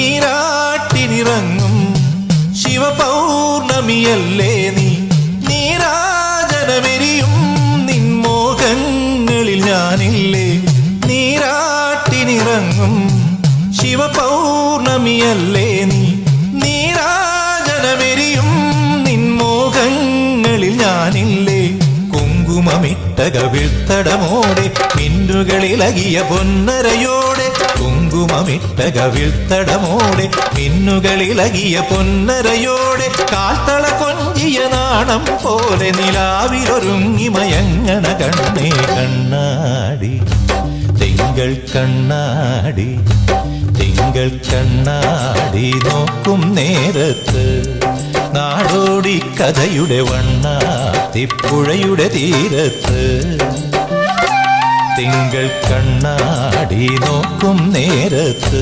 നീരാട്ടിനിറങ്ങും. ശിവപൗർണമിയല്ലേ നീ? നീരാജനമെരിയും നിൻമോഹങ്ങളിൽ ഞാനില്ലേ? നീരാട്ടിനിറങ്ങും. ശിവപൗർണമിയല്ലേ നീ? നീരാജനമെരിയും നിൻമോഹങ്ങളിൽ ഞാനില്ലേ? കുങ്കുമമിട്ട കവിൾത്തടമോടെ മിന്നുകളിലകിയ പൊന്നരയോടെ കുങ്കുമമിട്ട കവിൾത്തടമോടെ മിന്നുകളിലകിയ പൊന്നരയോടെ കാൽത്തള കൊഞ്ചിയ നാണം പോലെ നിലാവിലൊരുങ്ങി മയങ്ങണ കണ്ണേ കണ്ണാടി. തിങ്കൾ കണ്ണാടി തിങ്കൾ കണ്ണാടി നോക്കും നേരത്ത്. നാടോടി കഥയുടെ വണ്ണാത്തിപ്പുഴയുടെ തീരത്ത്. തിങ്കൾ കണ്ണാടി നോക്കും നേരത്ത്